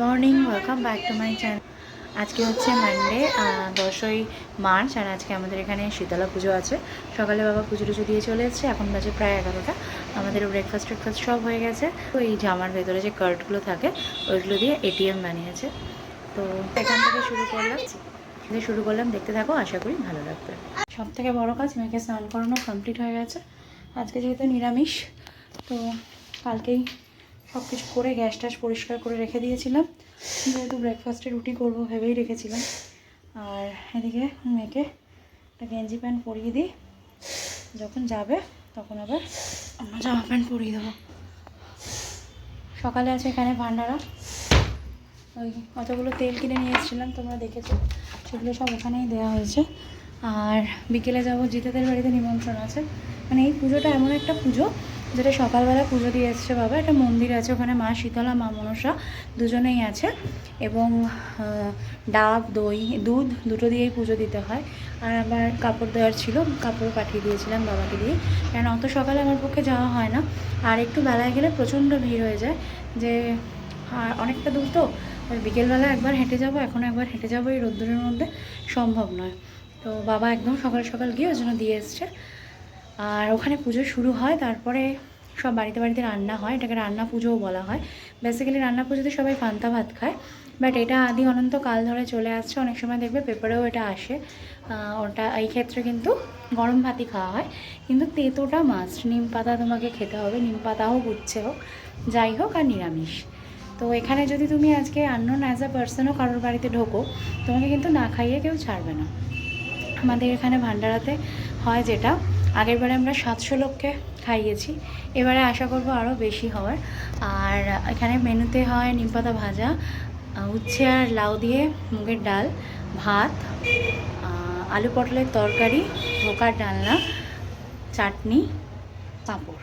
Morning welcome back to my channel আজকে হচ্ছে Monday দশই মার্চ, আর আজকে আমাদের এখানে শীতলা পুজো আছে। সকালে বাবা পুজো টুজো দিয়ে চলে এসেছে, এখন বাজে প্রায় এগারোটা। আমাদের ব্রেকফাস্ট ট্রেকফাস্ট সব হয়ে গেছে। তো এই জামার ভেতরে যে কার্ডগুলো থাকে, ওইগুলো দিয়ে এটিএম বানিয়েছে। তো এখান থেকে শুরু করলাম। দিয়ে শুরু করলাম। দেখতে থাকো, আশা করি ভালো লাগবে। সব থেকে বড়ো কাজ, মেয়েকে স্নান করানো কমপ্লিট হয়ে গেছে। আজকে যেহেতু নিরামিষ, তো কালকেই সব কিছু করে গ্যাস ট্যাস পরিষ্কার করে রেখে দিয়েছিলাম। যেহেতু ব্রেকফাস্টে রুটি করব ভেবেই রেখেছিলাম। আর এদিকে মেয়েকে একটা গেঞ্জি প্যান্ট পরিয়ে দিই। যখন যাবে, তখন আবার আমরা জামা প্যান্ট পরিয়ে দেবো। সকালে আছে এখানে ভান্ডারা। ওই কতগুলো তেল কিনে নিয়ে এসেছিলাম, তোমরা দেখেছ। সেগুলো সব ওখানেই দেওয়া হয়েছে। আর বিকেলে যাব জিতেদের বাড়িতে নিমন্ত্রণ আছে। মানে এই পুজোটা এমন একটা পুজো যেটা সকালবেলা পুজো দিয়ে এসছে বাবা একটা মন্দির আছে, ওখানে মা শীতলা, মা মনসা দুজনেই আছে এবং ডাব, দই, দুধ দুটো দিয়েই পুজো দিতে হয়। আর আমার কাপড় দেওয়ার ছিল, কাপড় পাঠিয়ে দিয়েছিলাম বাবাকে দিয়ে। কারণ অত সকালে আমার পক্ষে যাওয়া হয় না। আর একটু বেলায় গেলে প্রচণ্ড ভিড় হয়ে যায় যে, আর অনেকটা দূর তো বিকেলবেলা একবার হেঁটে যাব, এখন একবার হেঁটে যাব এই রোদ্দুরের মধ্যে, সম্ভব নয়। তো বাবা একদম সকাল সকাল গিয়ে ওই জন্য দিয়ে এসছে। আর ওখানে পুজো শুরু হয়, তারপরে সব বাড়িতে বাড়িতে রান্না হয়, এটাকে রান্না পুজোও বলা হয়। বেসিক্যালি রান্না পুজোতে সবাই পান্তা ভাত খায় বাট এটা আদি অনন্ত কাল ধরে চলে আসছে, অনেক সময় দেখবে পেপারেও এটা আসে। ওটা এই ক্ষেত্রে কিন্তু গরম ভাতই খাওয়া হয়, কিন্তু তেঁতোটা মাস্ট নিম পাতা তোমাকে খেতে হবে, নিম পাতা হোক উচ্ছে হোক, যাই হোক আর নিরামিষ। তো এখানে যদি তুমি আজকে আননোন অ্যাজ আ পার্সনও কারোর বাড়িতে ঢোকো, তোমাকে কিন্তু না খাইয়ে কেউ ছাড়বে না। আমাদের এখানে ভান্ডারাতে হয় যেটা আগেরবারে আমরা সাতশো লোককে খাইয়েছি। এবারে আশা করব আরও বেশি হওয়ার। আর এখানে মেনুতে হয় নিমপাতা ভাজা উচ্ছে আর লাউ দিয়ে মুগের ডাল, ভাত আলু পটলের তরকারি, ধোকার ডালনা, চাটনি, পাঁপড়।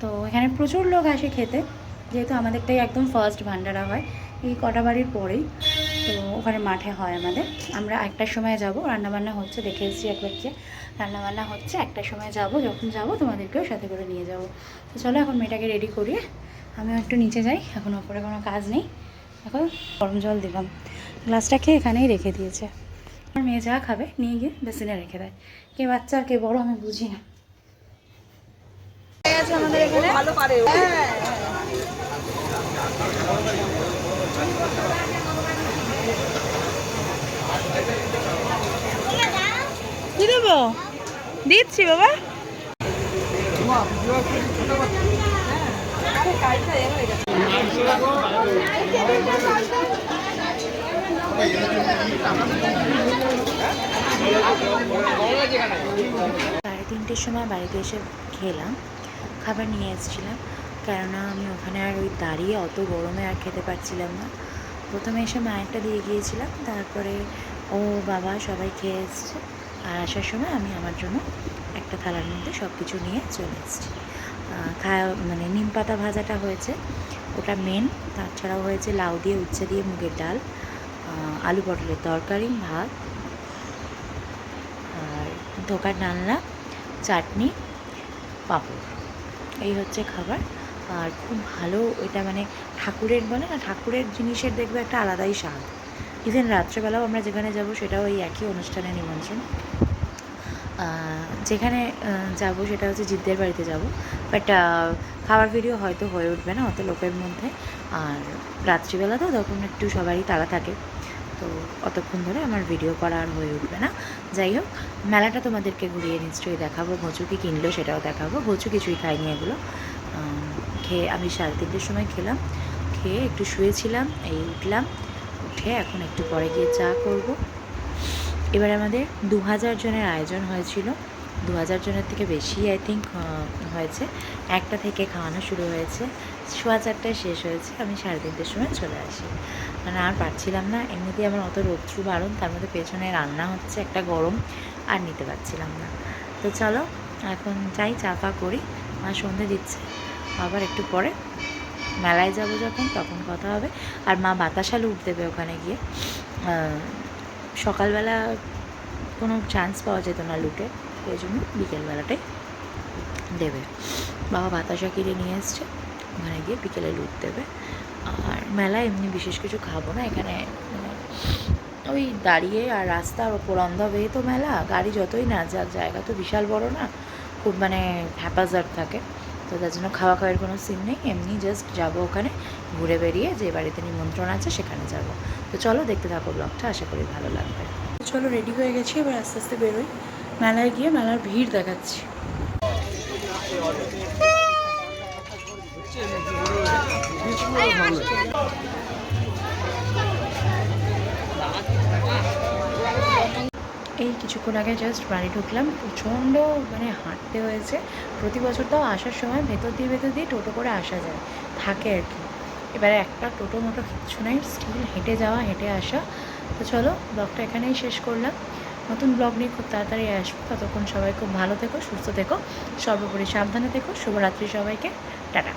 তো এখানে প্রচুর লোক আসে খেতে। যেহেতু আমাদেরটাই একদম ফার্স্ট ভান্ডারা হয়, এই কটা বাড়ির পরেই তো ওখানে মাঠে হয় আমাদের। আমরা একটার সময় যাব, রান্নাবান্না হচ্ছে, দেখে এসেছি একবার যে রান্নাবান্না হচ্ছে, একটার সময় যাব, যখন যাব তোমাদেরকেও সাথে করে নিয়ে যাব। তো চলো এখন মেয়েটাকে রেডি করিয়ে আমিও একটু নিচে যাই, এখন ওপরে কোনো কাজ নেই। এখন গরম জল দিলাম। গ্লাসটা খেয়ে এখানেই রেখে দিয়েছে। আমার মেয়ে যা খাবে, নিয়ে গিয়ে বেসিনে রেখে দেয়। কে বাচ্চা কে বড় আমি বুঝি না। হয়ে গেছে আমাদের এখানে। ভালো পারে ও। কি দেবো? দিচ্ছি বাবা। সাড়ে তিনটের সময় বাড়িতে এসে খেলাম। খাবার নিয়ে এসেছিলাম। কেননা আমি ওখানে আর ওই দাঁড়িয়ে অত গরমে আর খেতে পারছিলাম না। প্রথমে এসে মায়েরটা দিয়ে গিয়েছিলাম, তারপরে ও বাবা সবাই খেয়ে এসছে। আর আসার সময় আমি আমার জন্য একটা থালার মধ্যে সব কিছু নিয়ে চলে এসেছি। খাওয়া মানে নিম পাতা ভাজাটা হয়েছে, ওটা মেন তাছাড়াও হয়েছে লাউ দিয়ে উচ্ছে দিয়ে মুগের ডাল আলু পটলের তরকারি, ভাত, আর ধোকার ডালনা, চাটনি, পাঁপড়। এই হচ্ছে খাবার। আর খুব ভালো এটা মানে ঠাকুরের বলে না, ঠাকুরের জিনিসের দেখবে একটা আলাদাই স্বাদ। ইভেন রাত্রেবেলাও আমরা যেখানে যাব সেটাও এই একই অনুষ্ঠানে নিমন্ত্রণ। যেখানে যাব সেটা হচ্ছে জিদ্দের বাড়িতে যাব। বাট খাবার ভিডিও হয়তো হয়ে উঠবে না অত লোকের মধ্যে। আর রাত্রিবেলা তো তখন একটু সবারই তাড়া থাকে। তো অতক্ষণ ধরে আমার ভিডিও করা আর হয়ে উঠবে না। যাই হোক, মেলাটা তোমাদেরকে ঘুরিয়ে নিশ্চয়ই দেখাবো। ঘোচু কি কিনলো সেটাও দেখাবো। ঘোচু কিছুই খাইনি এগুলো। খেয়ে আমি সাড়ে তিনটের সময় খেলাম। খেয়ে একটু শুয়েছিলাম, এই উঠলাম। উঠে এখন একটু পরে গিয়ে চা করব। এবার আমাদের দু হাজার জনের আয়োজন হয়েছিল। দু হাজার জনের থেকে বেশি আই থিঙ্ক হয়েছে। একটা থেকে খাওয়ানো শুরু হয়েছে। সোয়া চারটায় শেষ হয়েছে। আমি সাড়ে তিনটের সময় চলে আসি। মানে আর পারছিলাম না। এমনিতেই আমার অত রোদ্রু বারণ, তার মধ্যে পেছনে রান্না হচ্ছে একটা গরম, আর নিতে পারছিলাম না। তো চলো, এখন যাই, চা ফা করি। মা সন্ধে দিচ্ছে, আবার একটু পরে মেলায় যাব যখন, তখন কথা হবে। আর মা বাতাসা লুট দেবে ওখানে গিয়ে। সকালবেলা কোনো চান্স পাওয়া যেত না লুটে ওই জন্য বিকেলবেলাটাই দেবে। বাবা বাতাসা কিনে নিয়ে এসছে, ওখানে গিয়ে বিকেলে লুট দেবে। মেলায় এমনি বিশেষ কিছু খাব না, এখানে মানে ওই দাঁড়িয়ে আর রাস্তার ওপর অন্ধ হয়ে তো মেলা, গাড়ি যতই না যাক, জায়গা তো বিশাল বড় না, খুব মানে হ্যাপাজার্ড থাকে, তো তার জন্য খাওয়া খাওয়ার কোনো সিন নেই, এমনি জাস্ট যাব ওখানে, ঘুরে বেরিয়ে যে বাড়িতে নিমন্ত্রণ আছে সেখানে যাব। তো চলো দেখতে থাকো ব্লগটা আশা করি ভালো লাগবে। চলো রেডি হয়ে গেছি, এবার আস্তে আস্তে বেরোই। মেলায় গিয়ে মেলার ভিড় দেখাচ্ছি। এই কিছুক্ষণ আগে জাস্ট বাড়ি ঢুকলাম, প্রচণ্ড মানে হাঁটতে হয়েছে। প্রতি বছর তাও আসার সময় ভেতর দিয়ে ভেতর দিয়ে টোটো করে আসা যায়, থাকে আর কি। এবারে একটা টোটো মোটো কিছু নেই স্টিল হেঁটে যাওয়া, হেঁটে আসা। তো চলো, ব্লগটা এখানেই শেষ করলাম। নতুন ব্লগ নিয়ে খুব তাড়াতাড়ি আসব। ততক্ষণ সবাই খুব ভালো থেকো, সুস্থ থেকো, সর্বোপরি সাবধানে থেকো। শুভরাত্রি সবাইকে, টাটা।